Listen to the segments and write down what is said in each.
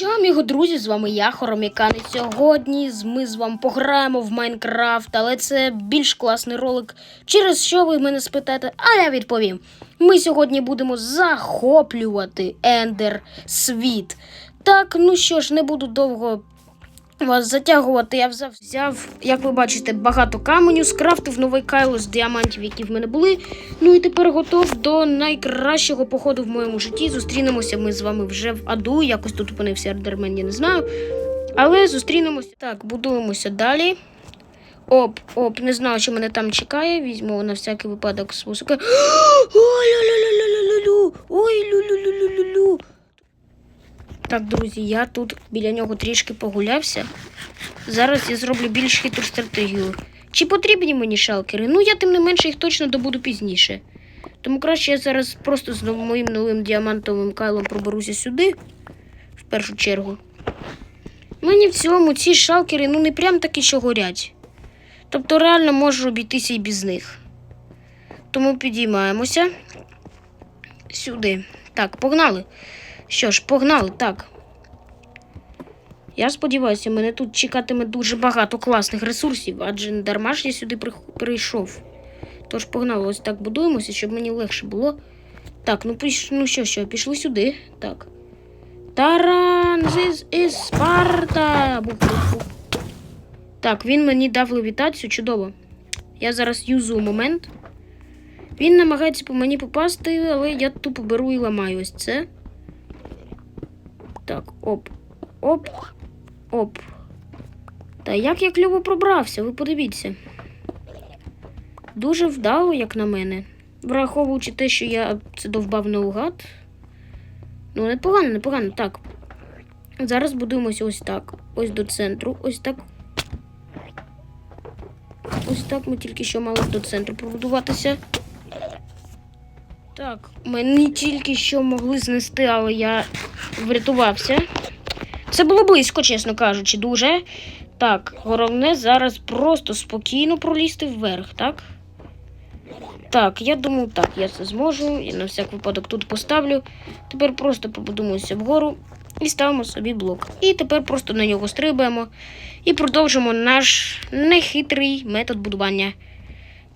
Що, його друзі, з вами я, Хоромікан, і сьогодні ми з вами пограємо в Майнкрафт, але це більш класний ролик. Через що ви мене спитаєте, а я відповім. Ми сьогодні будемо захоплювати Ендер світ. Так, ну що ж, не буду довго вас затягувати. Я взяв, як ви бачите, багато каменю, скрафтив новий кайло з діамантів, які в мене були. Ну і тепер готов до найкращого походу в моєму житті. Зустрінемося ми з вами вже в аду. Якось тут опинився ендермен, я не знаю. Але зустрінемося. Так, будуємося далі. Оп, оп, не знаю, що мене там чекає. Візьму на всякий випадок спусика. Ой, ля-ля-ля-ля-ля-лю! Ой, лю-лю-лю-лю-лю-лю. Так, друзі, я тут біля нього трішки погулявся. Зараз я зроблю більш хитру стратегію. Чи потрібні мені шалкери? Ну, я тим не менше їх точно добуду пізніше. Тому краще я зараз просто з моїм новим діамантовим кайлом проберуся сюди, в першу чергу. Мені в цьому ці шалкери ну не прям такі, що горять. Тобто реально можу обійтися і без них. Тому підіймаємося сюди. Так, погнали. Що ж, погнали, так. Я сподіваюся, мене тут чекатиме дуже багато класних ресурсів, адже не дарма ж я сюди прийшов. Тож погнали, ось так будуємося, щоб мені легше було. Так, ну піш... ну що, що, пішли сюди. Так. Таран зіз із Спарта. Так, він мені дав левітацію, чудово. Я зараз юзу момент. Він намагається по мені попасти, але я тупо беру і ламаю ось це. Так, оп. Оп. Оп. Та як я кльово пробрався, ви подивіться. Дуже вдало, як на мене. Враховуючи те, що я це довбав наугад. Ну, непогано, непогано. Так. Зараз будуємося ось так. Ось до центру. Ось так. Ось так ми тільки що мали до центру побудуватися. Так, мені тільки що могли знести, але я врятувався. Це було близько, чесно кажучи, дуже. Так, головне зараз просто спокійно пролізти вверх, так? Так, я думаю, так, я це зможу. Я на всяк випадок тут поставлю. Тепер просто побудуємося вгору і ставимо собі блок. І тепер просто на нього стрибаємо і продовжимо наш нехитрий метод будування.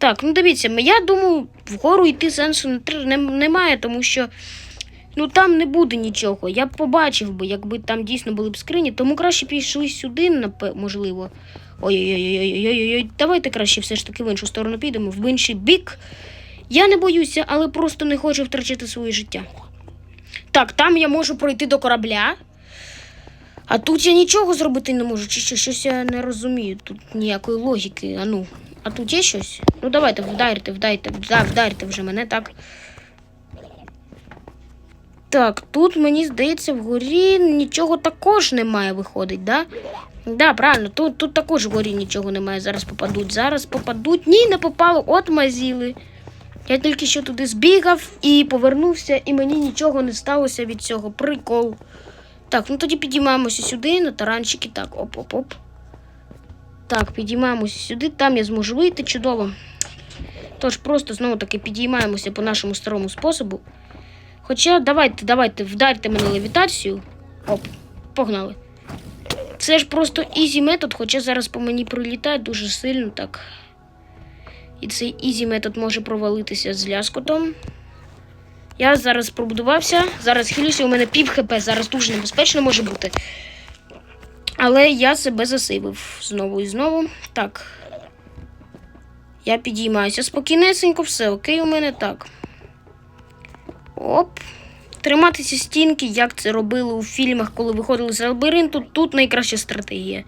Так, ну дивіться, я думаю, вгору йти сенсу немає, тому що ну там не буде нічого. Я б побачив би, якби там дійсно були б скрині, тому краще пішли сюди, можливо. Ой-ой-ой, давайте краще все ж таки в іншу сторону підемо, в інший бік. Я не боюся, але просто не хочу втрачати своє життя. Так, там я можу пройти до корабля. А тут я нічого зробити не можу, чи що, щось я не розумію. Тут ніякої логіки. А ну, а тут є щось? Ну давайте, вдарте, вдайте, вдарте вже мене, так. Так, тут мені здається, вгорі нічого також немає, виходить, да? Да, правильно, тут, тут також вгорі нічого немає. Зараз попадуть. Зараз попадуть. Ні, не попало, от мазіли. Я тільки що туди збігав і повернувся, і мені нічого не сталося від цього. Прикол. Так, ну тоді підіймаємося сюди, на таранчики. Так, оп-оп-оп. Так, підіймаємося сюди, там я зможу вийти чудово. Тож просто знову таки підіймаємося по нашому старому способу. Хоча давайте, давайте, вдарте мене левітацію. Оп, погнали. Це ж просто ізі метод, хоча зараз по мені прилітає дуже сильно так. І цей ізі метод може провалитися з ляскотом. Я зараз пробудувався, зараз хилюся, у мене пів хп, зараз дуже небезпечно може бути. Але я себе засивив знову і знову. Так. Я підіймаюся спокійнесенько, все окей у мене так. Оп. Триматися стінки, як це робили у фільмах, коли виходили з лабіринту, тут найкраща стратегія.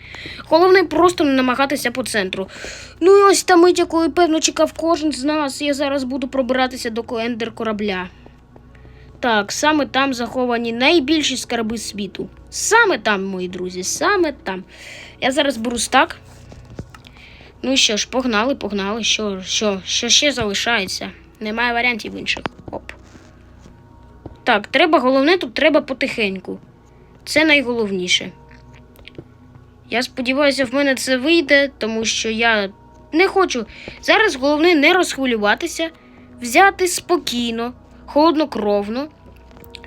Головне просто не намагатися по центру. Ну і ось та мить, якої, певно, чекав кожен з нас. Я зараз буду пробиратися до коендер корабля. Так, саме там заховані найбільші скарби світу. Саме там, мої друзі, саме там. Я зараз беру стак. Ну що ж, погнали, погнали. Що, що, що ще залишається? Немає варіантів інших. Оп. Так, треба головне, тут треба потихеньку. Це найголовніше. Я сподіваюся, в мене це вийде, тому що я не хочу. Зараз головне не розхвилюватися, взяти спокійно, холоднокровно,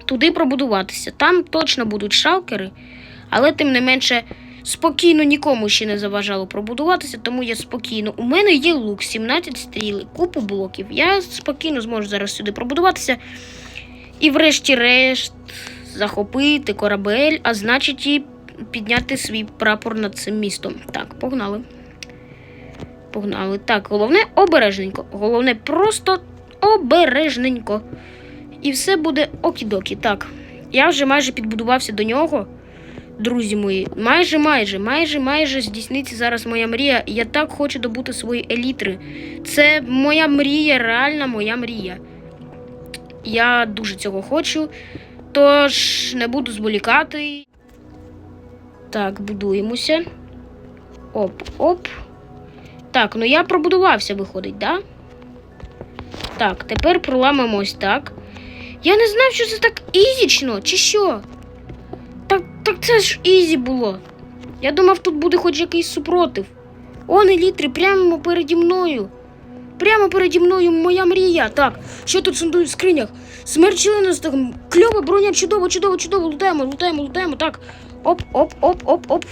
туди пробудуватися. Там точно будуть шалкери. Але тим не менше, спокійно нікому ще не заважало пробудуватися, тому я спокійно. У мене є лук, 17 стріл, купу блоків. Я спокійно зможу зараз сюди пробудуватися. І врешті-решт захопити корабель, а значить і підняти свій прапор над цим містом. Так, погнали. Погнали. Так, головне обережненько. Головне просто обережненько. І все буде окідокі. Так, я вже майже підбудувався до нього. Друзі мої, майже, майже, майже, майже здійсниться зараз моя мрія. Я так хочу добути свої елітри. Це моя мрія, реальна моя мрія. Я дуже цього хочу, тож не буду зволікати. Так, будуємося. Оп, оп. Так, ну я пробудувався, виходить, да? Так, тепер проламимо ось так. Я не знав, що це так ізічно, чи що? Так, так це ж ізі було. Я думав, тут буде хоч якийсь супротив. Он елітри прямо переді мною. Прямо переді мною моя мрія. Так, що тут сундують в скринях? Смерть таким. Кльова броня, чудово, чудово, чудово. Лутаємо, лутаємо, лутаємо. Так. Оп, оп, оп, оп, оп.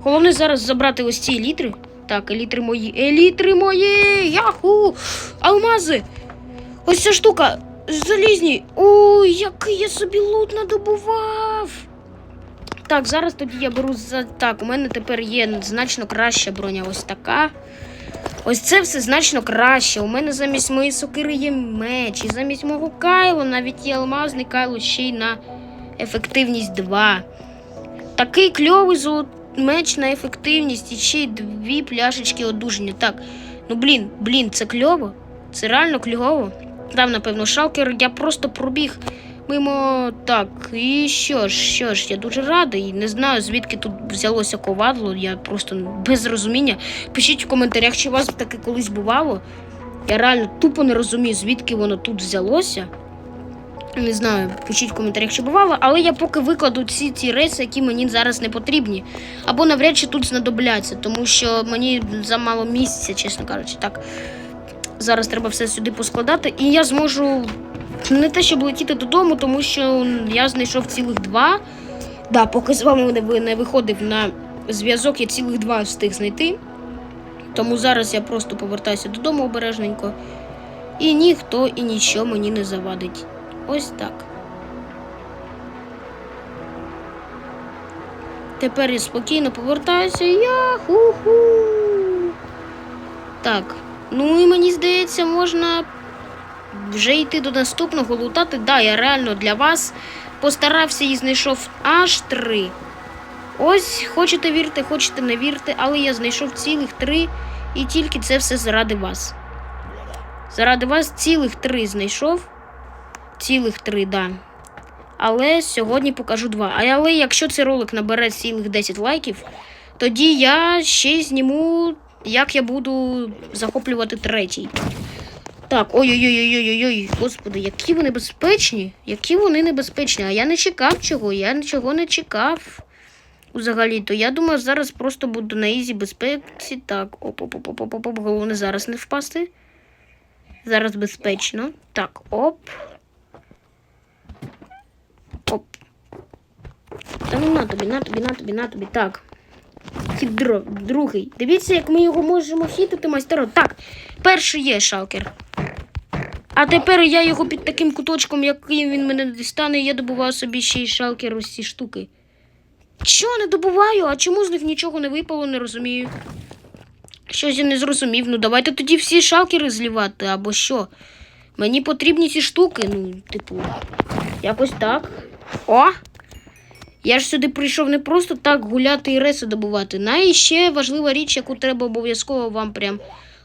Головне зараз забрати ось ці елітри. Так, елітри мої. Елітри мої! Яху! Алмази! Ось ця штука. Залізні. Ой, який я собі лут надобував. Так, зараз тоді я беру за. Так, у мене тепер є значно краща броня. Ось така. Ось це все значно краще. У мене замість моєї сокири є меч. І замість мого кайло навіть є алмазний кайло ще й на ефективність 2. Такий кльовий золот... меч на ефективність і ще й дві пляшечки одужання. Так, ну блін, блін, це кльово. Це реально кльово. Там, напевно, шалкер, я просто пробіг мимо. Так, і що ж, що ж, я дуже радий. Не знаю, звідки тут взялося ковадло. Я просто без розуміння. Пишіть в коментарях, чи у вас таке колись бувало. Я реально тупо не розумію, звідки воно тут взялося. Не знаю, пишіть в коментарях, чи бувало, але я поки викладу всі ці рейси, які мені зараз не потрібні. Або навряд чи тут знадобляться, тому що мені замало місця, чесно кажучи. Так, зараз треба все сюди поскладати, і я зможу не те, щоб летіти додому, тому що я знайшов цілих два. Да, поки з вами не виходив на зв'язок, я цілих два встиг знайти. Тому зараз я просто повертаюся додому обережненько. І ніхто і нічого мені не завадить. Ось так. Тепер я спокійно повертаюся. Я-ху-ху. Так. Ну і мені здається, можна вже йти до наступного лутати. Да, я реально для вас постарався і знайшов аж три. Ось, хочете вірте, хочете не вірте, але я знайшов цілих три, і тільки це все заради вас. Заради вас цілих три знайшов. Цілих три, да. Але сьогодні покажу два. А але якщо цей ролик набере цілих 10 лайків, тоді я ще зніму, як я буду захоплювати третій. Так, ой-ой-ой-ой-ой-ой, господи, які вони безпечні, які вони небезпечні. А я не чекав чого, я нічого не чекав. Взагалі-то я думаю, зараз просто буду на ізі безпеці. Так, оп-оп-оп-оп-оп, головне зараз не впасти. Зараз безпечно. Так, оп. Оп. Та ну на тобі, на тобі, на тобі, на тобі. Так. Хід другий. Дивіться, як ми його можемо хітити майстеро. Так, перший є шалкер. А тепер я його під таким куточком, яким він мене дістане, я добуваю собі ще й шалкер ось ці штуки. Що не добуваю? А чому з них нічого не випало, не розумію. Щось я не зрозумів. Ну давайте тоді всі шалкери злівати, або що. Мені потрібні ці штуки, ну, типу, якось так. О! Я ж сюди прийшов не просто так гуляти і реси добувати. На ще важлива річ, яку треба обов'язково вам прям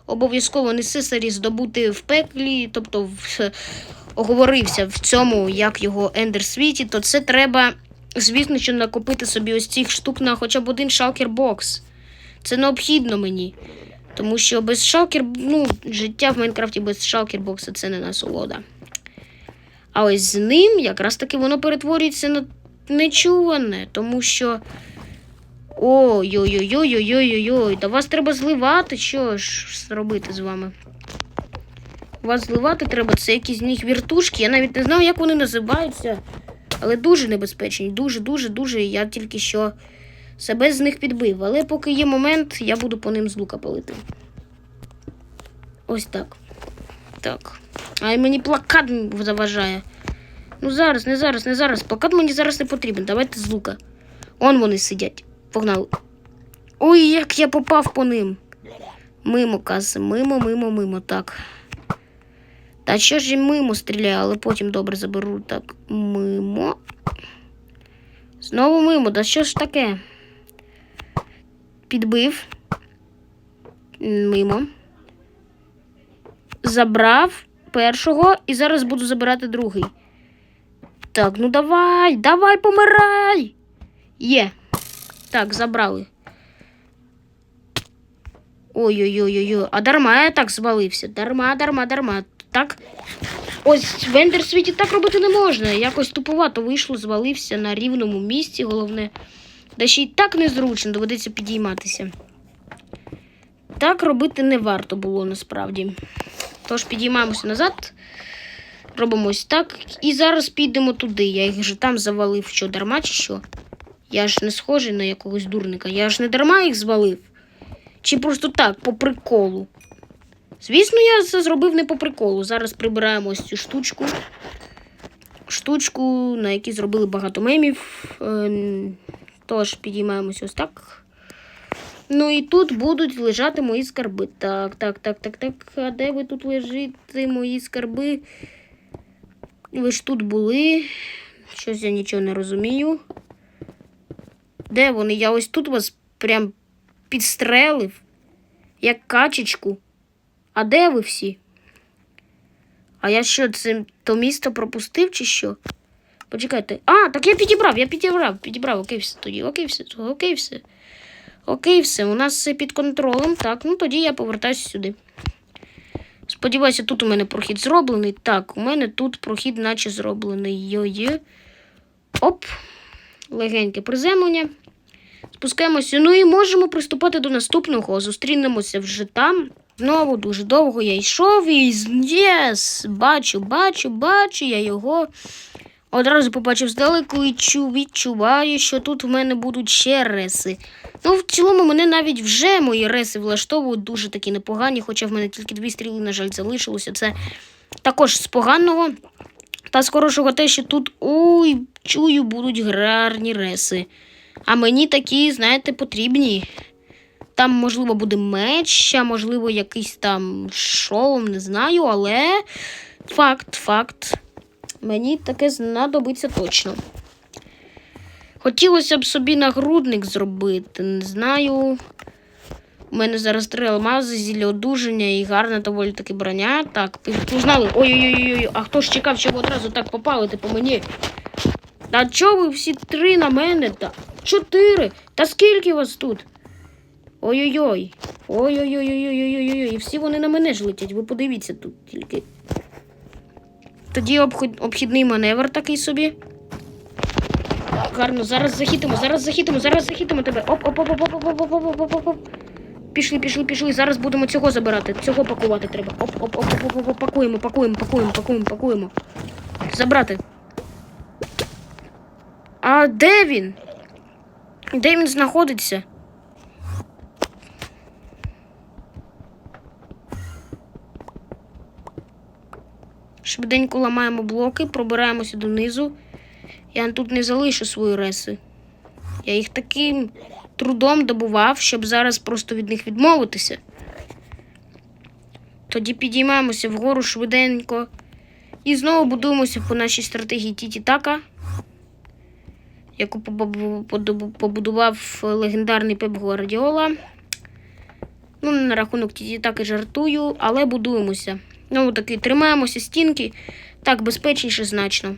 обов'язково necessary здобути в пеклі, тобто в, оговорився в цьому, як його ендер світі, то це треба, звісно, що накопити собі ось цих штук на хоча б один шалкер бокс. Це необхідно мені. Тому що без шалкер, ну, життя в Майнкрафті без шалкербокса це не насолода. А ось з ним якраз таки воно перетворюється на нечуване, тому що. Ой-ой-ой-ой-ой-ой-ой. Та вас треба зливати. Що ж робити з вами? Вас зливати треба, це якісь з них віртушки. Я навіть не знаю, як вони називаються. Але дуже небезпечні. Дуже, дуже, дуже. Я тільки що себе з них підбив. Але поки є момент, я буду по ним з лука палити. Ось так. Так. А мені плакат заважає. Ну зараз, не зараз, не зараз. Плакат мені зараз не потрібен. Давайте з лука. Он вони сидять. Погнали. Ой, як я попав по ним. Мимо каси, мимо, мимо, мимо. Так. Та що ж і мимо стріляю, але потім добре заберу. Так, мимо. Знову мимо. Да що ж таке? Підбив. Мимо. Забрав першого і зараз буду забирати другий. Так, ну давай, давай, помирай. Є. Так, забрали. Ой-ой-ой-ой. А дарма я так звалився. Дарма, дарма, дарма. Так. Ось в Ендерсвіті так робити не можна. Якось туповато вийшло, звалився на рівному місці, головне. Да ще й так незручно, доведеться підійматися. Так робити не варто було насправді. Тож підіймаємося назад. Робимо ось так. І зараз підемо туди. Я їх же там завалив, що дарма чи що. Я ж не схожий на якогось дурника. Я ж не дарма їх звалив. Чи просто так, по приколу. Звісно, я це зробив не по приколу. Зараз прибираємо ось цю штучку. Штучку, на якій зробили багато мемів. Ем, Тож підіймаємося ось так. Ну і тут будуть лежати мої скарби. Так, так, так, так, так. А де ви тут лежите, мої скарби? Ви ж тут були. Щось я нічого не розумію. Де вони? Я ось тут вас прям підстрелив, як качечку. А де ви всі? А я що, це то місто пропустив чи що? Почекайте. А, так я підібрав, я підібрав, підібрав, окей, все тоді. Окей, все, окей, все. Окей, все, у нас все під контролем. Так, ну тоді я повертаюся сюди. Сподіваюся, тут у мене прохід зроблений. Так, у мене тут прохід, наче зроблений. Йо -йо. Оп. Легеньке приземлення. Спускаємося. Ну і можемо приступати до наступного. Зустрінемося вже там. Знову дуже довго я йшов і єс! Бачу, бачу, бачу я його. Одразу побачив здалеку і чу, відчуваю, що тут в мене будуть ще реси. Ну, в цілому, мене навіть вже мої реси влаштовують дуже такі непогані, хоча в мене тільки дві стріли, на жаль, залишилося. Це також з поганого. Та з хорошого те, що тут ой, чую, будуть гарні реси. А мені такі, знаєте, потрібні. Там, можливо, буде меч, а можливо, якийсь там шолом, не знаю, але факт, факт. Мені таке знадобиться точно. Хотілося б собі нагрудник зробити, не знаю. У мене зараз три алмази, зілля одужання і гарна доволі таки броня. Так, узнали. Ой-ой-ой, а хто ж чекав, що ви одразу так попалите по мені? Та чого ви всі три на мене? Та чотири. Та скільки вас тут? Ой-ой-ой. Ой-ой-ой-ой-ой-ой-ой. І всі вони на мене ж летять. Ви подивіться тут тільки. Тоді обхідний маневр такий собі. Гарно, зараз захитимо, зараз захитимо, зараз захитимо тебе. Оп, оп, оп, оп, оп, оп, оп, оп, оп, оп, оп. Пішли, пішли, пішли. Зараз будемо цього забирати. Цього пакувати треба. Оп, оп, оп, оп, оп, оп, пакуємо, пакуємо, пакуємо, пакуємо, пакуємо. Забрати. А де він? Де він знаходиться? Швиденько ламаємо блоки, пробираємося донизу. Я тут не залишу свої реси. Я їх таким трудом добував, щоб зараз просто від них відмовитися. Тоді підіймаємося вгору швиденько і знову будуємося по нашій стратегії Тіті-Така, яку побудував легендарний Пеп Гвардіола. Ну, на рахунок Тіті-Таки жартую, але будуємося. Ну, таки, тримаємося стінки. Так, безпечніше значно.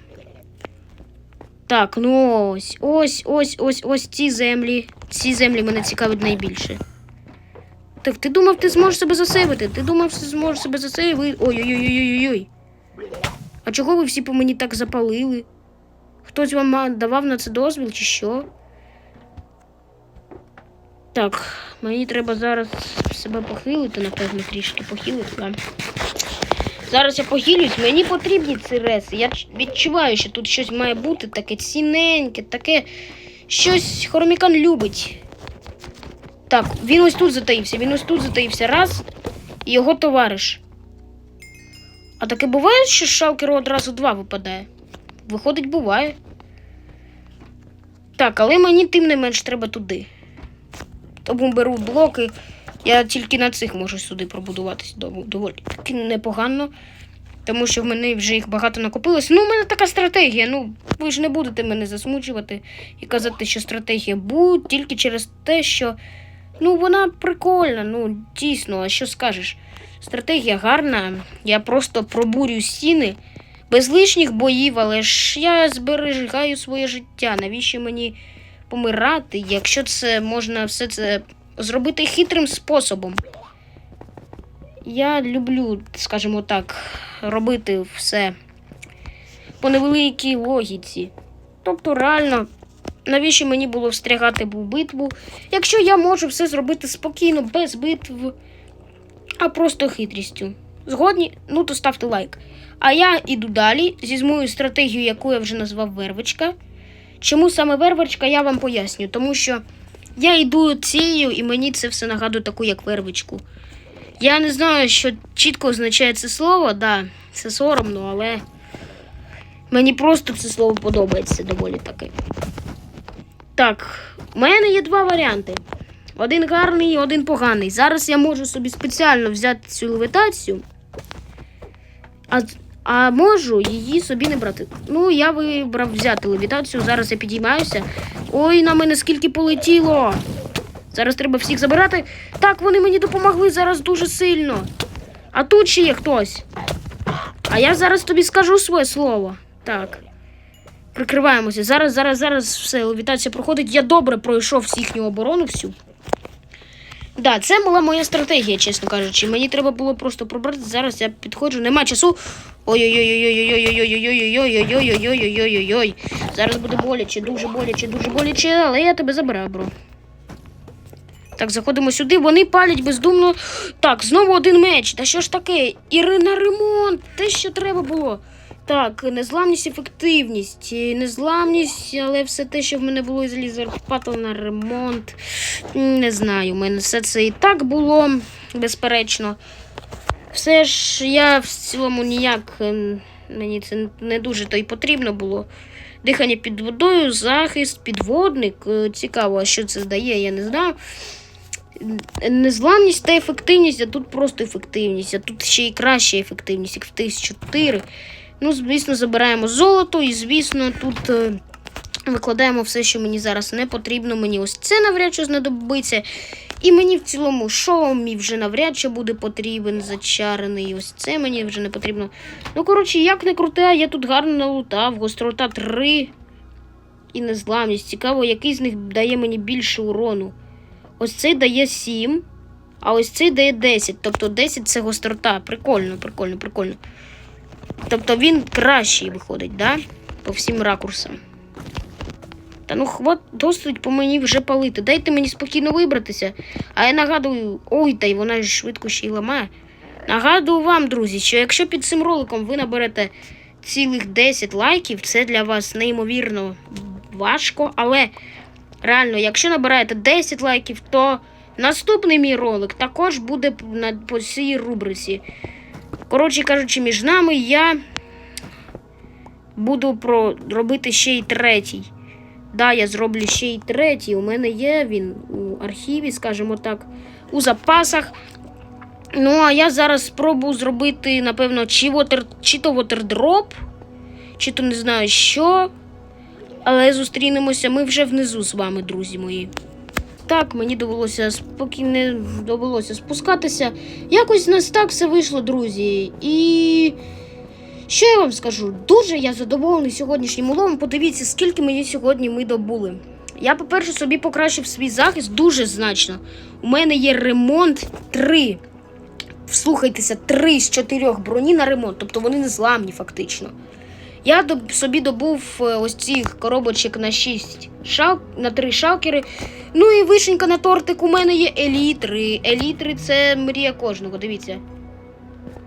Так, ну ось, ось, ось, ось, ось ці землі. Ці землі мене цікавить найбільше. Так, ти думав, ти зможеш себе засейвити? Ти думав, що зможеш себе засейвити? Ой-ой-ой-ой-ой-ой. А чого ви всі по мені так запалили? Хтось вам давав на це дозвіл чи що? Так, мені треба зараз себе похилити, напевно, трішки похилити. Да. Зараз я погілюсь, мені потрібні ці реси. Я відчуваю, що тут щось має бути таке цінненьке, таке щось Хромікан любить. Так, він ось тут затаївся, він ось тут затаївся. Раз, і його товариш. А таке буває, що шалкеру одразу два випадає? Виходить, буває. Так, але мені тим не менш треба туди. Тому беру блоки. Я тільки на цих можу сюди пробудуватись доволі таки непогано. Тому що в мене вже їх багато накопилось. Ну, у мене така стратегія. Ну, ви ж не будете мене засмучувати і казати, що стратегія будь тільки через те, що ну вона прикольна. Ну, дійсно, а що скажеш? Стратегія гарна. Я просто пробурю стіни без лишніх боїв, але ж я зберігаю своє життя. Навіщо мені помирати, якщо це можна все це зробити хитрим способом? Я люблю, скажімо так, робити все по невеликій логіці. Тобто, реально, навіщо мені було встрягати в битву, якщо я можу все зробити спокійно, без битв, а просто хитрістю. Згодні? Ну то ставте лайк. А я іду далі зі моєю стратегією, яку я вже назвав Вервичка. Чому саме Вервичка, я вам поясню. Тому що я йду цією, і мені це все нагадує таку, як Вервичку. Я не знаю, що чітко означає це слово, да, це соромно, але мені просто це слово подобається доволі таки. Так, у мене є два варіанти. Один гарний один поганий. Зараз я можу собі спеціально взяти цю левітацію, а, а можу її собі не брати. Ну, я вибрав взяти левітацію. Зараз я підіймаюся. Ой, на мене скільки полетіло. Зараз треба всіх забирати. Так, вони мені допомогли зараз дуже сильно. А тут ще є хтось. А я зараз тобі скажу своє слово. Так. Прикриваємося. Зараз, зараз, зараз все, левітація проходить. Я добре пройшов їхню оборону всю. Да, це була моя стратегія, чесно кажучи. Мені треба було просто пробрати. Зараз я підходжу, нема часу. Ой-ой-ой-ой-ой-ой-ой-ой-ой-ой-ой-ой-ой-ой-ой-ой-ой-ой-ой. Зараз буде боляче, дуже боляче, дуже боляче, але я тебе забираю, бро. Так, заходимо сюди, вони палять бездумно. Так, знову один меч. Та що ж таке? І ре- на ремонт, те, що треба було. Так, незламність, ефективність. Незламність, але все те, що в мене було із лізер на ремонт. Не знаю, у мене все це і так було, безперечно. Все ж я в цілому ніяк ем, мені це не дуже то й потрібно було. Дихання під водою, захист, підводник. Е, Цікаво, що це дає, я не знаю. Незламність та ефективність, а тут просто ефективність, а тут ще й краща ефективність, ефективність 4. Ну, звісно, забираємо золото, і, звісно, тут е, викладаємо все, що мені зараз не потрібно. Мені ось це навряд чи знадобиться. І мені в цілому шолом мій вже навряд чи буде потрібен, зачарений. Ось це мені вже не потрібно. Ну, коротше, як не круте, я тут гарно налутав. Гострота 3 і незламність. Цікаво, який з них дає мені більше урону. Ось цей дає 7, а ось цей дає 10. Тобто 10 це гострота. Прикольно, прикольно, прикольно. Тобто він кращий виходить, да? По всім ракурсам. Та ну хват досить по мені вже палити. Дайте мені спокійно вибратися. А я нагадую, ой, та й вона ж швидко ще й ламає. Нагадую вам, друзі, що якщо під цим роликом ви наберете цілих 10 лайків, це для вас неймовірно важко. Але реально, якщо набираєте 10 лайків, то наступний мій ролик також буде на по цій рубриці. Коротше кажучи, між нами я буду про робити ще й третій. Да, я зроблю ще й третій. У мене є він у архіві, скажімо так, у запасах. Ну, а я зараз спробую зробити, напевно, чи, вотер, чи то вотердроп, чи то не знаю що. Але зустрінемося ми вже внизу з вами, друзі мої. Так, мені довелося спокійно довелося спускатися. Якось в нас так все вийшло, друзі. І що я вам скажу? Дуже я задоволений сьогоднішнім уловом. Подивіться, скільки мені сьогодні ми добули. Я, по-перше, собі покращив свій захист дуже значно. У мене є ремонт 3. Вслухайтеся, 3 з 4 броні на ремонт, тобто вони не зламні фактично. Я собі добув е, ось цих коробочок на 6 шал... на 3 шалкери. Ну і вишенька на тортик у мене є елітри. Елітри це мрія кожного, дивіться.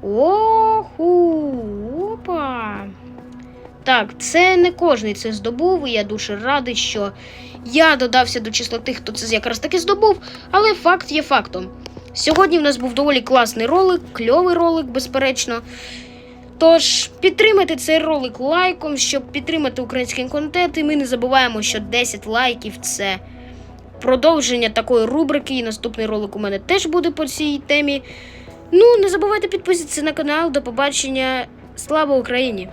Оху, опа. Так, це не кожний це здобув, і я дуже радий, що я додався до числа тих, хто це якраз таки здобув, але факт є фактом. Сьогодні в нас був доволі класний ролик, кльовий ролик, безперечно. Тож підтримайте цей ролик лайком, щоб підтримати український контент. І ми не забуваємо, що 10 лайків це продовження такої рубрики. І наступний ролик у мене теж буде по цій темі. Ну, не забувайте підписатися на канал. До побачення. Слава Україні!